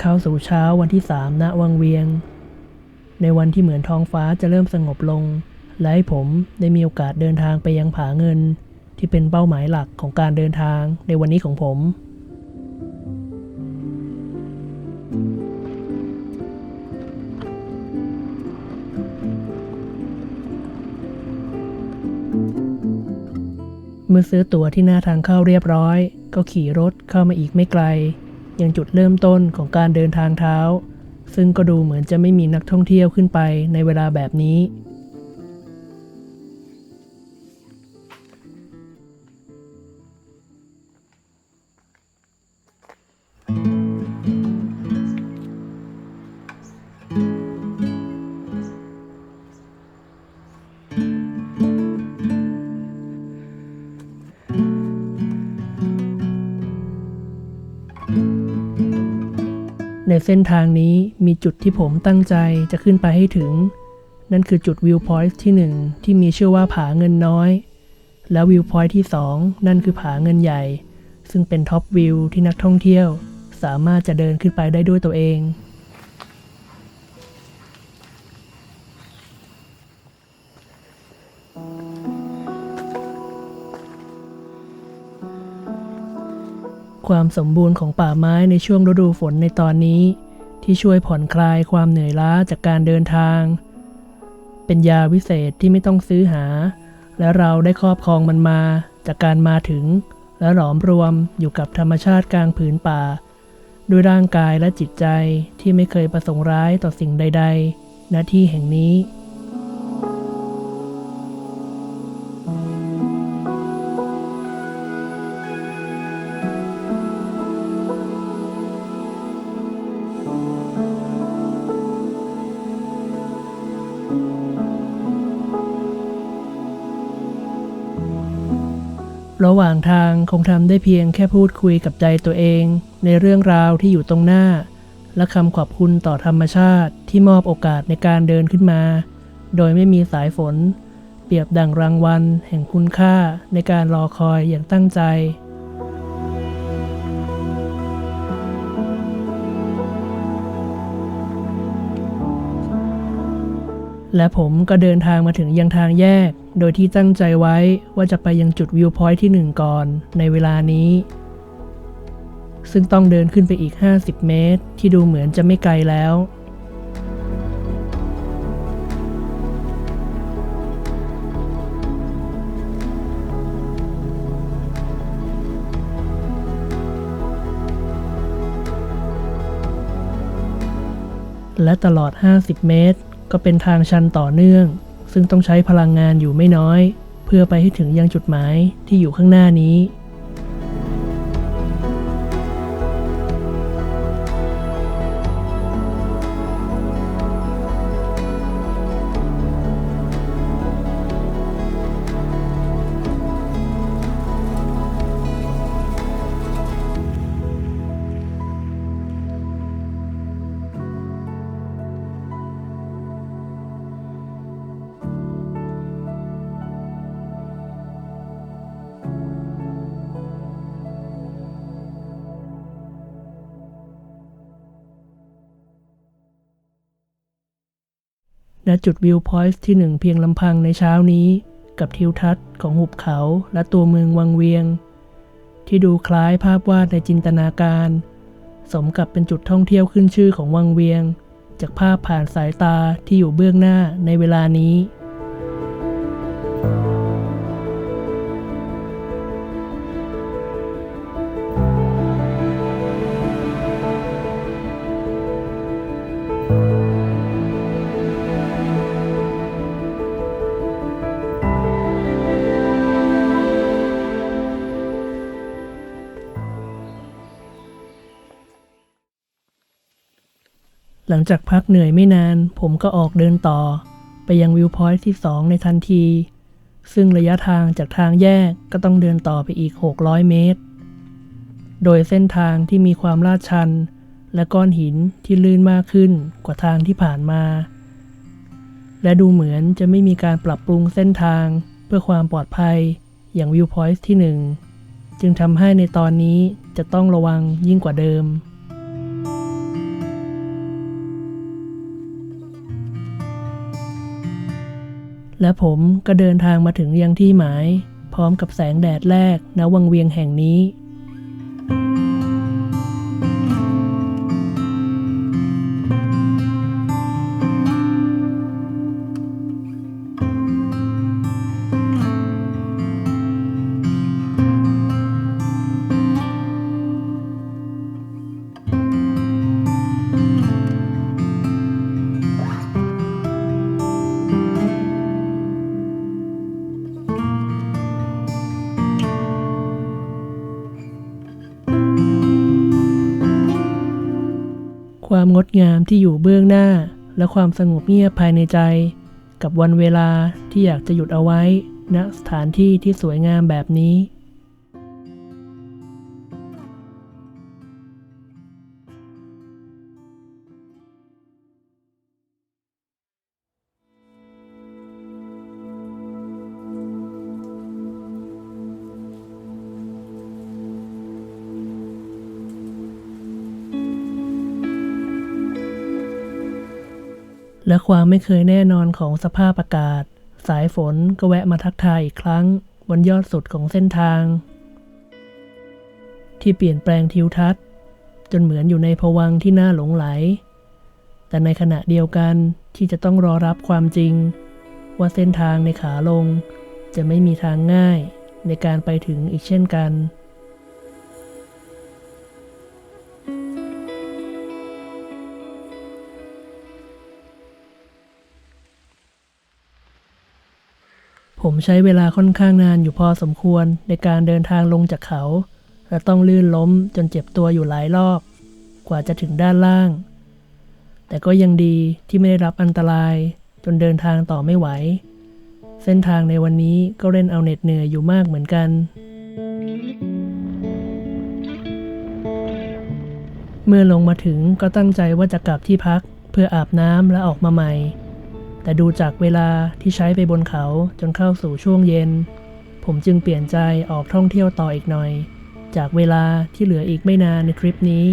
เข้าสู่เช้าวันที่สามณวังเวียง ในวันที่เหมือนท้องฟ้าจะเริ่มสงบลง และให้ผมได้มีโอกาสเดินทางไปยังผาเงิน ที่เป็นเป้าหมายหลักของการเดินทางในวันนี้ของผม เมื่อซื้อตั๋วที่หน้าทางเข้าเรียบร้อย ก็ขี่รถเข้ามาอีกไม่ไกล ยังจุดเริ่มต้นของการเดินทางเท้า ซึ่งก็ดูเหมือนจะไม่มีนักท่องเที่ยวขึ้นไปในเวลาแบบนี้ เส้นทางนี้มีจุดที่ผมตั้งใจจะขึ้นไปให้ถึง นั่นคือจุดวิวพอยต์ที่ 1 ที่มีชื่อว่าผาเงินน้อย และวิวพอยต์ที่ 2 นั่นคือผาเงินใหญ่ ซึ่งเป็นท็อปวิวที่นักท่องเที่ยว สามารถจะเดินขึ้นไปได้ด้วยตัวเอง ความสมบูรณ์ของป่าไม้ในช่วงฤดูฝนในตอนนี้ ที่ช่วยผ่อนคลายความเหนื่อยล้าจากการเดินทาง เป็นยาวิเศษที่ไม่ต้องซื้อหา และเราได้ครอบครองมันมาจากการมาถึง และหลอมรวมอยู่กับธรรมชาติกลางผืนป่า ด้วยร่างกายและจิตใจที่ไม่เคยประสงค์ร้ายต่อสิ่งใด ๆ ณที่แห่งนี้ ระหว่างทางคงทำได้เพียงแค่พูดคุยกับใจตัวเอง ในเรื่องราวที่อยู่ตรงหน้า และคำขอบคุณต่อธรรมชาติที่มอบโอกาสในการเดินขึ้นมา โดยไม่มีสายฝน เปรียบดั่งรางวัล แห่งคุณค่าในการรอคอยอย่างตั้งใจและผมก็เดินทางมาถึงยังทางแยก โดยที่ตั้งใจไว้ว่าจะไปยังจุดวิวพอยท์ที่หนึ่งก่อนในเวลานี้ ซึ่งต้องเดินขึ้นไปอีก 50 เมตร ที่ดูเหมือนจะไม่ไกลแล้ว และตลอด 50 เมตร ก็เป็นทางชันต่อเนื่อง ซึ่งต้องใช้พลังงานอยู่ไม่น้อย เพื่อไปให้ถึงยังจุดหมายที่อยู่ข้างหน้านี้ จุดวิวพอยต์ที่หนึ่งเพียงลำพังในเช้านี้ กับทิวทัศน์ของหุบเขาและตัวเมืองวังเวียง ที่ดูคล้ายภาพวาดในจินตนาการ สมกับเป็นจุดท่องเที่ยวขึ้นชื่อของวังเวียง จากภาพผ่านสายตาที่อยู่เบื้องหน้าในเวลานี้ หลังจากพักเหนื่อยไม่นาน ผมก็ออกเดินต่อ ไปยังวิวพอยท์ที่ 2 ในทันที ซึ่งระยะทางจากทางแยกก็ต้องเดินต่อไปอีก 600 เมตร โดยเส้นทางที่มีความลาดชัน และก้อนหินที่ลื่นมากขึ้นกว่าทางที่ผ่านมา และดูเหมือนจะไม่มีการปรับปรุงเส้นทางเพื่อความปลอดภัยอย่างวิวพอยท์ที่ 1 จึงทำให้ในตอนนี้จะต้องระวังยิ่งกว่าเดิม และผมก็เดินทางมาถึงยังที่หมาย พร้อมกับแสงแดดแรกณวังเวียงแห่งนี้ งดงามที่อยู่เบื้องหน้า และความสงบเงียบภายในใจ กับวันเวลาที่อยากจะหยุดเอาไว้ณสถานที่ที่สวยงามแบบนี้ และความไม่เคยแน่นอนของสภาพอากาศ สายฝนก็แวะมาทักทายอีกครั้ง บนยอดสุดของเส้นทาง ที่เปลี่ยนแปลงทิวทัศน์ จนเหมือนอยู่ในภวังที่น่าหลงไหล แต่ในขณะเดียวกันที่จะต้องรอรับความจริง ว่าเส้นทางในขาลง จะไม่มีทางง่ายในการไปถึงอีกเช่นกัน ผมใช้เวลาค่อนข้างนานอยู่พอสมควรในการเดินทางลงจากเขา และต้องลื่นล้มจนเจ็บตัวอยู่หลายรอบ กว่าจะถึงด้านล่าง แต่ก็ยังดีที่ไม่ได้รับอันตราย จนเดินทางต่อไม่ไหว เส้นทางในวันนี้ก็เล่นเอาเหน็ดเหนื่อยอยู่มากเหมือนกัน เมื่อลงมาถึงก็ตั้งใจว่าจะกลับที่พักเพื่ออาบน้ำและออกมาใหม่ แต่ดูจากเวลาที่ใช้ไปบนเขาจนเข้าสู่ช่วงเย็น ผมจึงเปลี่ยนใจออกท่องเที่ยวต่ออีกหน่อย จากเวลาที่เหลืออีกไม่นานในทริปนี้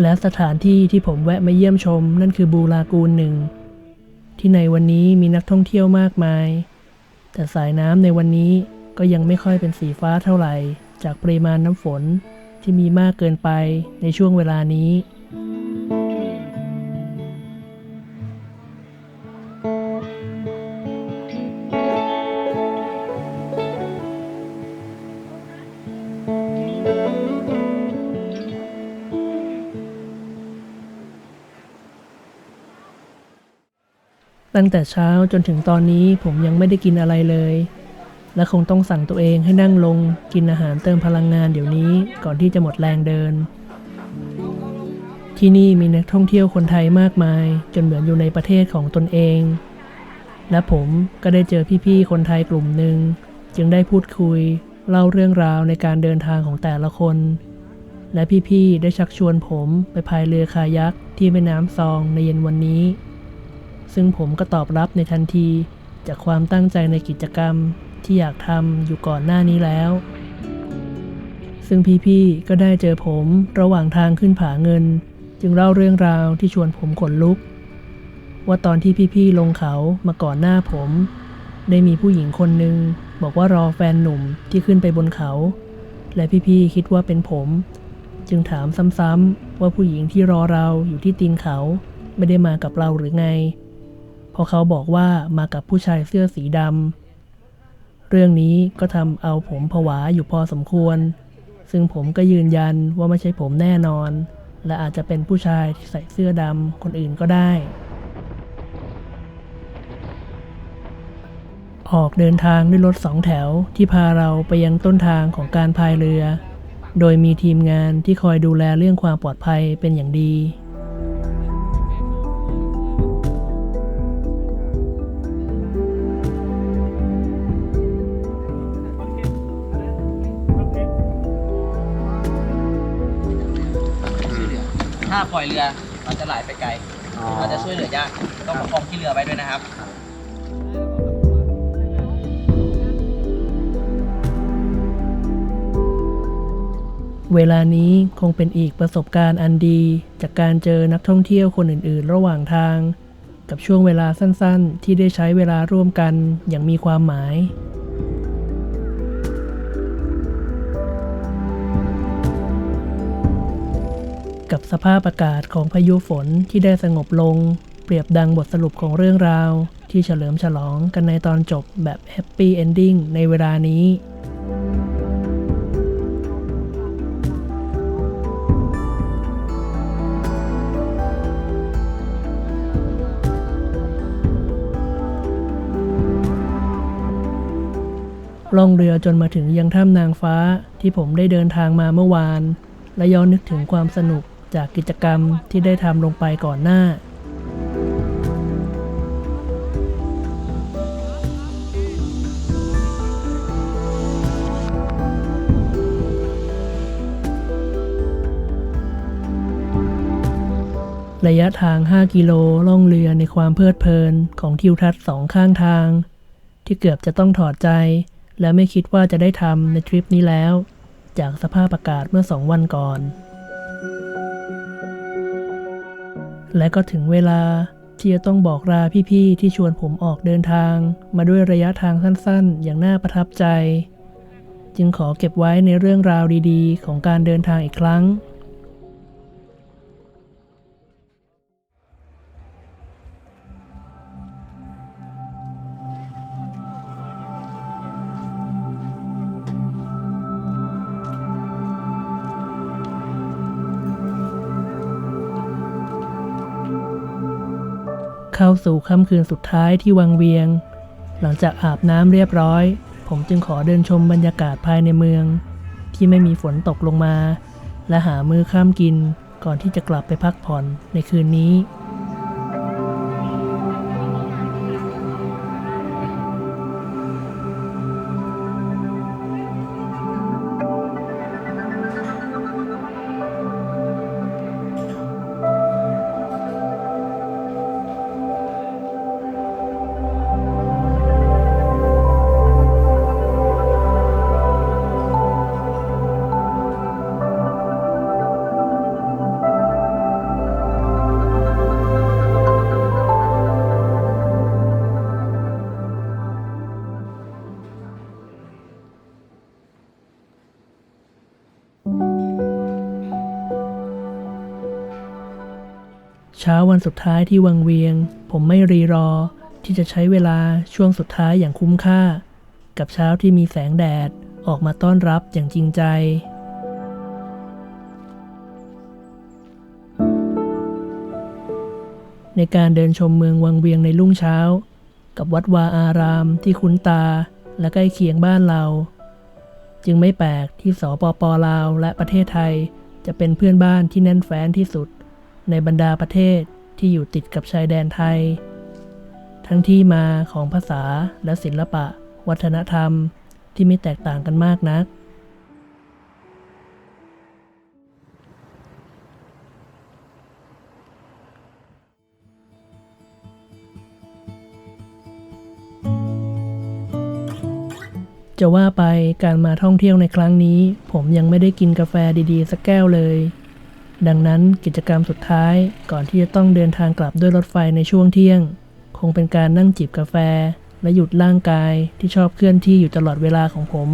และสถานที่ที่ผมแวะมาเยี่ยมชมนั่นคือบูรากูลหนึ่ง ที่ในวันนี้มีนักท่องเที่ยวมากมาย แต่สายน้ำในวันนี้ก็ยังไม่ค่อยเป็นสีฟ้าเท่าไหร่ จากปริมาณน้ำฝน ที่มีมากเกินไปในช่วงเวลานี้ ตั้งแต่เช้าจนถึงตอนนี้ผมยังไม่ได้กินอะไรเลย และคงต้องสั่งตัวเองให้นั่งลงกินอาหารเติมพลังงานเดี๋ยวนี้ก่อนที่จะหมดแรงเดิน ที่นี่มีนักท่องเที่ยวคนไทยมากมาย จนเหมือนอยู่ในประเทศของตนเอง และผมก็ได้เจอพี่ๆคนไทยกลุ่มหนึ่ง จึงได้พูดคุย เล่าเรื่องราวในการเดินทางของแต่ละคน และพี่ๆได้ชักชวนผมไปพายเรือคายักที่แม่น้ำซองในเย็นวันนี้ ซึ่งผมก็ตอบรับในทันทีจากความตั้งใจในกิจกรรม ที่อยากทำอยู่ก่อนหน้านี้แล้ว ซึ่งพี่ๆก็ได้เจอผมระหว่างทางขึ้นผาเงิน จึงเล่าเรื่องราวที่ชวนผมขนลุก ว่าตอนที่พี่ๆลงเขามาก่อนหน้าผม ได้มีผู้หญิงคนหนึ่งบอกว่ารอแฟนหนุ่มที่ขึ้นไปบนเขา และพี่ๆคิดว่าเป็นผม จึงถามซ้ำๆว่าผู้หญิงที่รอเราอยู่ที่ตีนเขาไม่ได้มากับเราหรือไงพราะเขาบอกว่ามากับผู้ชายเสื้อสีดำ เรื่องนี้ก็ทำเอาผมผวาอยู่พอสมควร ซึ่งผมก็ยืนยันว่าไม่ใช่ผมแน่นอน และอาจจะเป็นผู้ชายที่ใส่เสื้อดำคนอื่นก็ได้ ออกเดินทางด้วยรถสองแถวที่พาเราไปยังต้นทางของการพายเรือ โดยมีทีมงานที่คอยดูแลเรื่องความปลอดภัยเป็นอย่างดี ถ้าปล่อยเรือมันจะไหลไปไกล มันจะช่วยเหลือยาก ต้องประคองที่เรือไว้ด้วยนะครับเวลานี้คงเป็นอีกประสบการณ์อันดี จากการเจอนักท่องเที่ยวคนอื่น ๆ ระหว่างทาง กับช่วงเวลาสั้น ๆ ที่ได้ใช้เวลาร่วมกันอย่างมีความหมาย กับสภาพอากาศของพายุฝนที่ได้สงบลง เปรียบดังบทสรุปของเรื่องราว ที่เฉลิมฉลองกันในตอนจบแบบแฮปปี้เอนดิ้งในเวลานี้ล่องเรือจนมาถึงยังถ้ำนางฟ้าที่ผมได้เดินทางมาเมื่อวาน และย้อนนึกถึงความสนุก จากกิจกรรมที่ได้ทำลงไปก่อนหน้า ระยะทาง 5 กิโลล่องเรือในความเพลิดเพลินของทิวทัศน์สองข้างทาง ที่เกือบจะต้องถอดใจ และไม่คิดว่าจะได้ทำในทริปนี้แล้ว จากสภาพอากาศเมื่อสองวันก่อน และก็ถึงเวลาที่จะต้องบอกลาพี่ๆที่ชวนผมออกเดินทาง มาด้วยระยะทางสั้นๆ อย่างน่าประทับใจ จึงขอเก็บไว้ในเรื่องราวดีๆ ของการเดินทางอีกครั้ง เข้าสู่ค่ำคืนสุดท้ายที่วังเวียง หลังจากอาบน้ำเรียบร้อย ผมจึงขอเดินชมบรรยากาศภายในเมือง ที่ไม่มีฝนตกลงมา และหามือข้ามกินก่อนที่จะกลับไปพักผ่อนในคืนนี้ ช้าวันสุดท้ายที่วังเวียง ผมไม่รีรอ ที่จะใช้เวลาช่วงสุดท้ายอย่างคุ้มค่า กับเช้าที่มีแสงแดดออกมาต้อนรับอย่างจริงใจในการเดินชมเมืองวังเวียงในรุ่งเช้า กับวัดวาอารามที่คุ้นตาและใกล้เคียงบ้านเรา จึงไม่แปลกที่สปปลาวและประเทศไทยจะเป็นเพื่อนบ้านที่แน่นแฟ้นที่สุด ในบรรดาประเทศที่อยู่ติดกับชายแดนไทย ทั้งที่มาของภาษาและศิลปะ วัฒนธรรมที่ไม่แตกต่างกันมากนัก จะว่าไปการมาท่องเที่ยวในครั้งนี้ ผมยังไม่ได้กินกาแฟดีๆ สักแก้วเลย ดังนั้นกิจกรรมสุดท้ายก่อนที่จะต้องเดินทางกลับด้วยรถไฟในช่วงเที่ยง คงเป็นการนั่งจิบกาแฟ และหยุดร่างกายที่ชอบเคลื่อนที่อยู่ตลอดเวลาของผม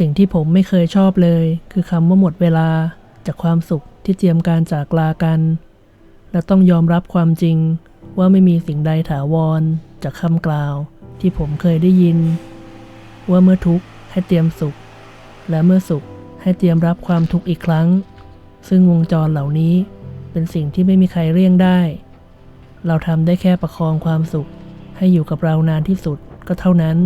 สิ่งที่ผมไม่เคยชอบเลย คือคำว่าหมดเวลาจากความสุขที่เตรียมการจากลากัน และต้องยอมรับความจริงว่าไม่มีสิ่งใดถาวร จากคำกล่าวที่ผมเคยได้ยิน ว่าเมื่อทุกข์ให้เตรียมสุข และเมื่อสุขให้เตรียมรับความทุกข์อีกครั้ง ซึ่งวงจรเหล่านี้เป็นสิ่งที่ไม่มีใครเลี่ยงได้ เราทำได้แค่ประคองความสุข ให้อยู่กับเรานานที่สุดก็เท่านั้น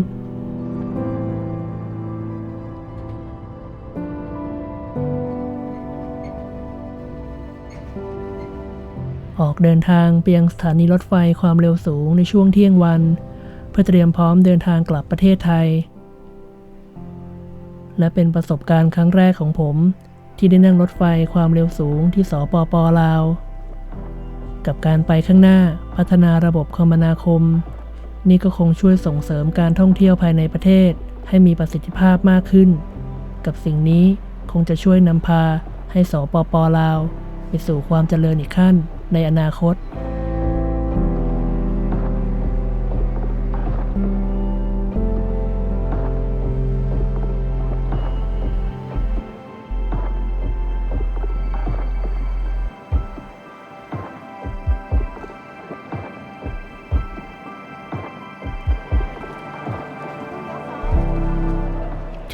ออกเดินทางไปยังสถานีรถไฟความเร็วสูงในช่วงเที่ยงวัน เพื่อเตรียมพร้อมเดินทางกลับประเทศไทย และเป็นประสบการณ์ครั้งแรกของผม ที่ได้นั่งรถไฟความเร็วสูงที่สปปลาว กับการไปข้างหน้าพัฒนาระบบคมนาคม นี่ก็คงช่วยส่งเสริมการท่องเที่ยวภายในประเทศ ให้มีประสิทธิภาพมากขึ้น กับสิ่งนี้คงจะช่วยนำพาให้สปปลาว ไปสู่ความเจริญอีกขั้น ในอนาคต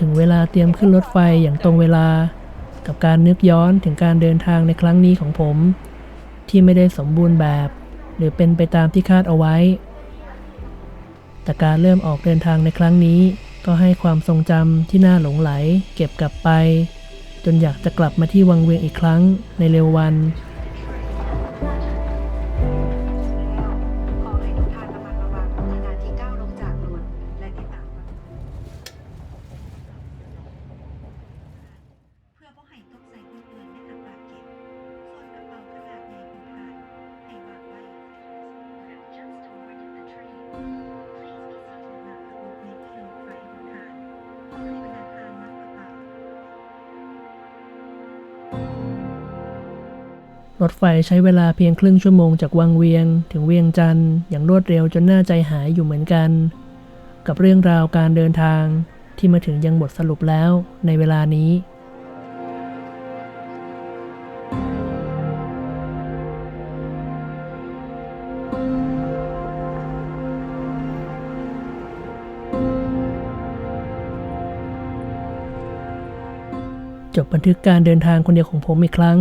ถึงเวลาเตรียมขึ้นรถไฟอย่างตรงเวลา กับการนึกย้อนถึงการเดินทางในครั้งนี้ของผม ที่ไม่ได้สมบูรณ์แบบ หรือเป็นไปตามที่คาดเอาไว้ แต่การเริ่มออกเดินทางในครั้งนี้ ก็ให้ความทรงจำที่น่าหลงไหล เก็บกลับไป จนอยากจะกลับมาที่วังเวียงอีกครั้งในเร็ววัน รถไฟใช้เวลาเพียงครึ่งชั่วโมงจากวังเวียง ถึงเวียงจันทร์อย่างรวดเร็วจนน่าใจหายอยู่เหมือนกัน กับเรื่องราวการเดินทางที่มาถึงยังบทสรุปแล้วในเวลานี้จบบันทึกการเดินทางคนเดียวของผมอีกครั้ง